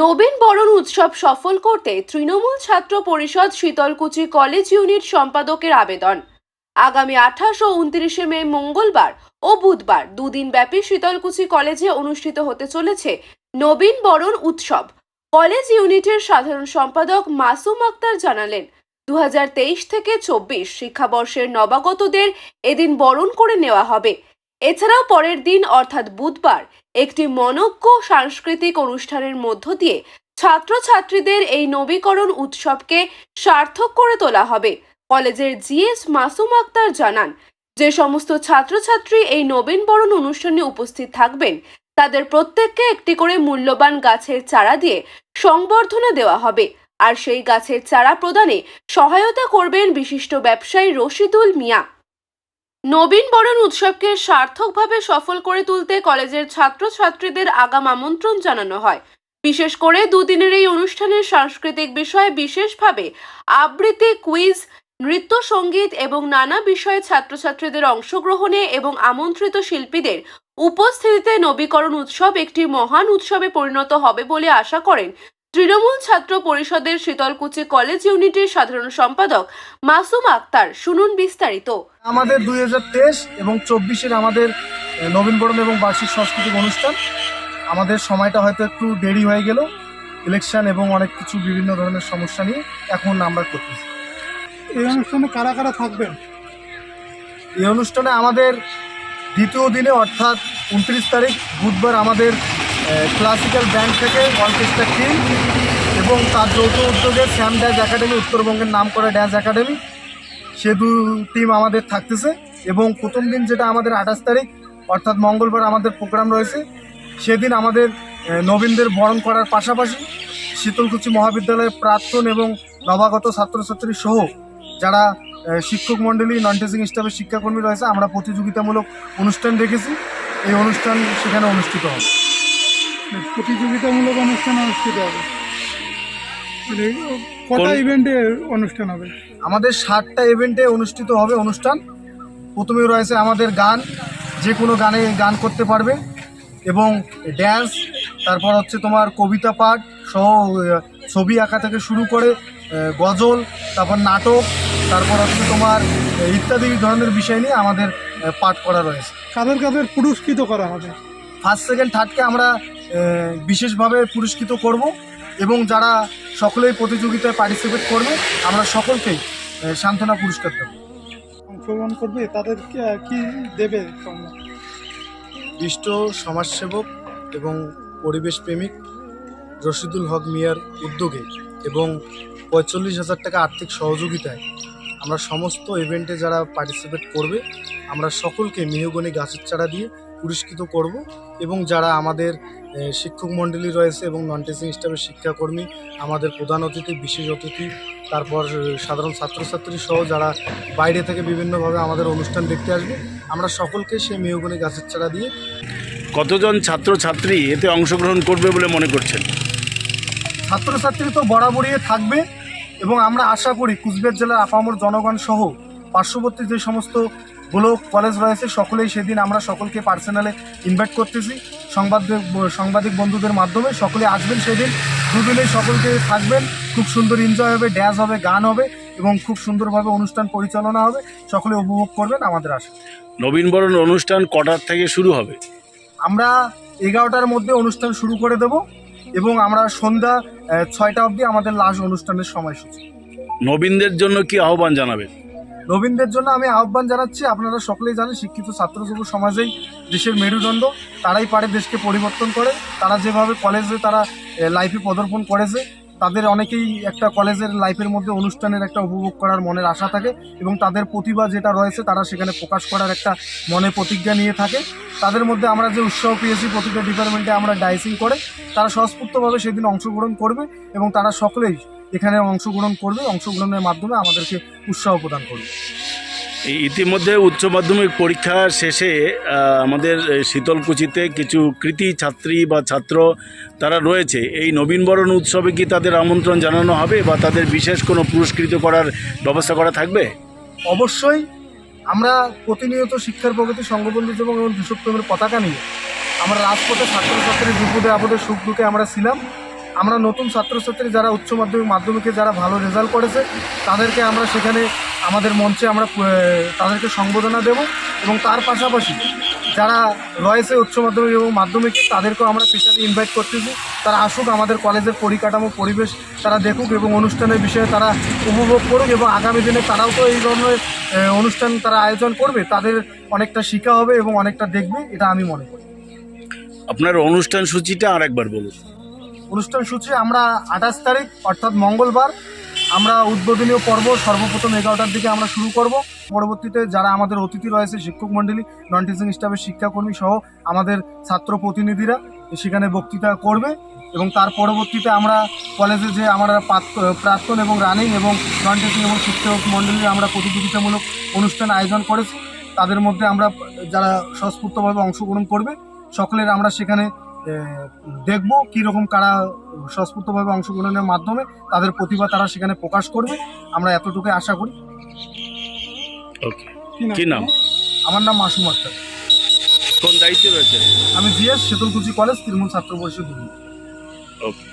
নবীন বরণ উৎসব সফল করতে তৃণমূল ছাত্র পরিষদ শীতলকুচি কলেজ ইউনিট সম্পাদকের আবেদন। আগামী আঠাশ ও উনত্রিশে মে মঙ্গলবার ও বুধবার দুদিন ব্যাপী শীতলকুচি কলেজে অনুষ্ঠিত হতে চলেছে নবীন বরণ উৎসব। কলেজ ইউনিটের সাধারণ সম্পাদক মাসুম আক্তার জানালেন দু হাজার তেইশ থেকে চব্বিশ শিক্ষাবর্ষের নবাগতদের এদিন বরণ করে নেওয়া হবে। এছাড়াও পরের দিন, অর্থাৎ বুধবার, একটি মনজ্ঞ সাংস্কৃতিক অনুষ্ঠানের মধ্য দিয়ে ছাত্রছাত্রীদের এই নবীকরণ উৎসবকে সার্থক করে তোলা হবে। কলেজের জিএস মাসুম আক্তার জানান, যে সমস্ত ছাত্রছাত্রী এই নবীনবরণ অনুষ্ঠানে উপস্থিত থাকবেন, তাদের প্রত্যেককে একটি করে মূল্যবান গাছের চারা দিয়ে সংবর্ধনা দেওয়া হবে। আর সেই গাছের চারা প্রদানে সহায়তা করবেন বিশিষ্ট ব্যবসায়ী রশিদুল মিয়া। নবীন বরণ উৎসবকে সার্থকভাবে সফল করে তুলতে কলেজের ছাত্রছাত্রীদের আগাম আমন্ত্রণ জানানো হয়। বিশেষ করে দুদিনের এই অনুষ্ঠানের সাংস্কৃতিক বিষয়ে বিশেষভাবে আবৃত্তি, কুইজ, নৃত্য সংগীত এবং নানা বিষয়ে ছাত্রছাত্রীদের অংশগ্রহণে এবং আমন্ত্রিত শিল্পীদের উপস্থিতিতে নবীকরণ উৎসব একটি মহান উৎসবে পরিণত হবে বলে আশা করেন তৃণমূল ছাত্র পরিষদের শীতলকুচি কলেজ ইউনিটের সাধারণ সম্পাদক মাসুম আক্তার শুনুন বিস্তারিত। আমাদের দুই হাজার তেইশ এবং চব্বিশের আমাদের নবীনবরণ এবং বার্ষিক সাংস্কৃতিক অনুষ্ঠান আমাদের সময়টা হয়তো একটু দেরি হয়ে গেল ইলেকশন এবং অনেক কিছু বিভিন্ন ধরনের সমস্যা নিয়ে এখন আমরা করতেছি। এই অনুষ্ঠানে কারা কারা থাকবেন? এই অনুষ্ঠানে আমাদের দ্বিতীয় দিনে অর্থাৎ উনত্রিশ তারিখ বুধবার আমাদের ক্লাসিক্যাল ব্যান্ড থেকে অর্কেস্ট্রা টিম এবং তার যৌথ উদ্যোগে শ্যাম ড্যান্স একাডেমি উত্তরবঙ্গের নাম করা ড্যান্স একাডেমি সে দু টিম আমাদের থাকতেছে এবং প্রথম দিন যেটা আমাদের আঠাশ তারিখ, অর্থাৎ মঙ্গলবার আমাদের প্রোগ্রাম রয়েছে, সেদিন আমাদের নবীনদের বরণ করার পাশাপাশি শীতলকুচি মহাবিদ্যালয়ের প্রাক্তন এবং নবাগত ছাত্রছাত্রী সহ যারা শিক্ষক মণ্ডলী নন টিচিং স্টাফের শিক্ষাকর্মী রয়েছে, আমরা প্রতিযোগিতামূলক অনুষ্ঠান রেখেছি এই অনুষ্ঠান সেখানে অনুষ্ঠিত হবে। প্রতিযোগিতামূলক অনুষ্ঠান অনুষ্ঠিত হবে। মানে কটা ইভেন্টে অনুষ্ঠান হবে? আমাদের ষাটটা ইভেন্টে অনুষ্ঠিত হবে অনুষ্ঠান। প্রথমে রয়েছে আমাদের গান। যে কোনো গানে গান করতে পারবে। এবং ড্যান্স তারপর হচ্ছে তোমার কবিতা পাঠ সহ ছবি আঁকা থেকে শুরু করে গজল তারপর নাটক তারপর হচ্ছে তোমার ইত্যাদি ধরনের বিষয় নিয়ে আমাদের পাঠ করা রয়েছে। কাদের কাদের পুরস্কৃত করা হবে? ফার্স্ট সেকেন্ড থার্ডকে আমরা বিশেষভাবে পুরস্কৃত করব এবং যারা সকলেই প্রতিযোগিতায় পার্টিসিপেট করবে আমরা সকলকেই সান্ত্বনা পুরস্কার দেবো অংশগ্রহণ করবে তাদের কি- দেবে? বিষ্ট সমাজসেবক এবং পরিবেশ প্রেমিক রশিদুল হক মিয়ার উদ্যোগে এবং পঁয়তাল্লিশ হাজার টাকা আর্থিক সহযোগিতায় আমরা সমস্ত ইভেন্টে যারা পার্টিসিপেট করবে আমরা সকলকে মেহগনি গাছের চারা দিয়ে পুরস্কৃত করব এবং যারা আমাদের শিক্ষক মণ্ডলী রয়েছে এবং নন টিচিং স্টাফের শিক্ষাকর্মী আমাদের প্রধান অতিথি বিশেষ অতিথি তারপর সাধারণ ছাত্রছাত্রী সহ যারা বাইরে থেকে বিভিন্নভাবে আমাদের অনুষ্ঠান দেখতে আসবে আমরা সকলকে সেই মেহগনি গাছের চারা দিয়ে কতজন ছাত্রছাত্রী এতে অংশগ্রহণ করবে বলে মনে করছেন? ছাত্রছাত্রী তো বরাবরই থাকবে এবং আমরা আশা করি কুচবিহার জেলার আপামর জনগণ সহ পার্শ্ববর্তী যে সমস্ত ব্লক কলেজ রয়েছে সকলেই সেদিন আমরা সকলকে পার্সোনালে ইনভাইট করতেছি। সংবাদ সাংবাদিক বন্ধুদের মাধ্যমে সকলে আসবেন সেদিন। দুদিনেই সকলকে থাকবেন। খুব সুন্দর এনজয় হবে ড্যান্স হবে গান হবে এবং খুব সুন্দরভাবে অনুষ্ঠান পরিচালনা হবে। সকলে উপভোগ করবেন আমাদের আশা। নবীনবরণ অনুষ্ঠান কটার থেকে শুরু হবে? আমরা এগারোটার মধ্যে অনুষ্ঠান শুরু করে দেব এবং আমরা সন্ধ্যা ছয়টা অবধি আমাদের লাস্ট অনুষ্ঠানের সময়সূচি। নবীনদের জন্য কি আহ্বান জানাবেন? নবীনদের জন্য আমি আহ্বান জানাচ্ছি, আপনারা সকলেই জানেন শিক্ষিত ছাত্র যুব সমাজেই দেশের মেরুদণ্ড, তারাই পারে দেশকে পরিবর্তন করে, তারা যেভাবে কলেজে তারা লাইফে পদার্পণ করেছে, তাদের অনেকেই একটা কলেজের লাইফের মধ্যে অনুষ্ঠানের একটা উপভোগ করার মনের আশা থাকে এবং তাদের প্রতিভা যেটা রয়েছে তারা সেখানে প্রকাশ করার একটা মনে প্রতিজ্ঞা নিয়ে থাকে। তাদের মধ্যে আমরা যে উৎসাহ পেয়েছি প্রতিটা ডিপার্টমেন্টে আমরা ডাইসিং করে, তারা স্বস্ফূর্তভাবে সেদিন অংশগ্রহণ করবে এবং তারা সকলেই এখানে অংশগ্রহণ করবে অংশগ্রহণের মাধ্যমে আমাদেরকে উৎসাহ প্রদান করবে। এই ইতিমধ্যে উচ্চ মাধ্যমিক পরীক্ষা শেষে আমাদের শীতলকুচিতে কিছু কৃতি ছাত্রী বা ছাত্র তারা রয়েছে। এই নবীনবরণ উৎসবে কি তাদের আমন্ত্রণ জানানো হবে বা তাদের বিশেষ কোনো পুরস্কৃত করার ব্যবস্থা করা থাকবে? অবশ্যই আমরা প্রতিনিয়ত শিক্ষার প্রগতি সংঘবন্ধু যুবক এবং দেশপ্রেমের পতাকা নিয়ে আমরা রাজপথে ছাত্রছাত্রীর বিপদে আপদে সুখ দুঃখে আমরা ছিলাম। আমরা নতুন ছাত্রছাত্রী যারা উচ্চ মাধ্যমিক মাধ্যমিকে যারা ভালো রেজাল্ট করেছে, তাদেরকে আমরা সেখানে আমাদের মঞ্চে আমরা তাদেরকে সংবোধনা দেব এবং তার পাশাপাশি যারা রয়েছে উচ্চ মাধ্যমিক এবং মাধ্যমিক, তাদেরকেও আমরা স্পেশালি ইনভাইট করতেছি। তারা আসুক, আমাদের কলেজের পরিকাঠামো, পরিবেশ তারা দেখুক এবং অনুষ্ঠানের বিষয়ে তারা উপভোগ করুক এবং আগামী দিনে তারাও তো এই ধরনের অনুষ্ঠান তারা আয়োজন করবে, তাদের অনেকটা শিক্ষা হবে এবং অনেকটা দেখবে, এটা আমি মনে করি। আপনার অনুষ্ঠান সূচিটা আর একবার বলুন। অনুষ্ঠান সূচি আমরা আঠাশ তারিখ, অর্থাৎ মঙ্গলবার, আমরা উদ্বোধনীয় পর্ব সর্বপ্রথম এগারোটার দিকে আমরা শুরু করব। পরবর্তীতে যারা আমাদের অতিথি রয়েছে, শিক্ষক মণ্ডলী নন টিচিং স্টাফের শিক্ষাকর্মী সহ আমাদের ছাত্র প্রতিনিধিরা, সেখানে বক্তৃতা করবে এবং তার পরবর্তীতে আমরা কলেজে যে আমরা প্রাক্ত- প্রাক্তন এবং রানিং এবং নন টিচিং এবং শিক্ষক মণ্ডলীর আমরা প্রতিযোগিতামূলক অনুষ্ঠান আয়োজন করেছি। তাদের মধ্যে আমরা যারা স্বস্ফূর্তভাবে অংশগ্রহণ করবে, সকলের আমরা সেখানে দেখব কীরকম কারা স্বস্ফূর্তভাবে অংশগ্রহণের মাধ্যমে তাদের প্রতিভা তারা সেখানে প্রকাশ করবে। আমরা এতটুকু আশা করি। কি নাম? আমার নাম মাসুম আক্তার। কোন দায়িত্বে রয়েছে আমি জিএস শীতলকুচি কলেজ তৃণমূল ছাত্র পরিষদ। ওকে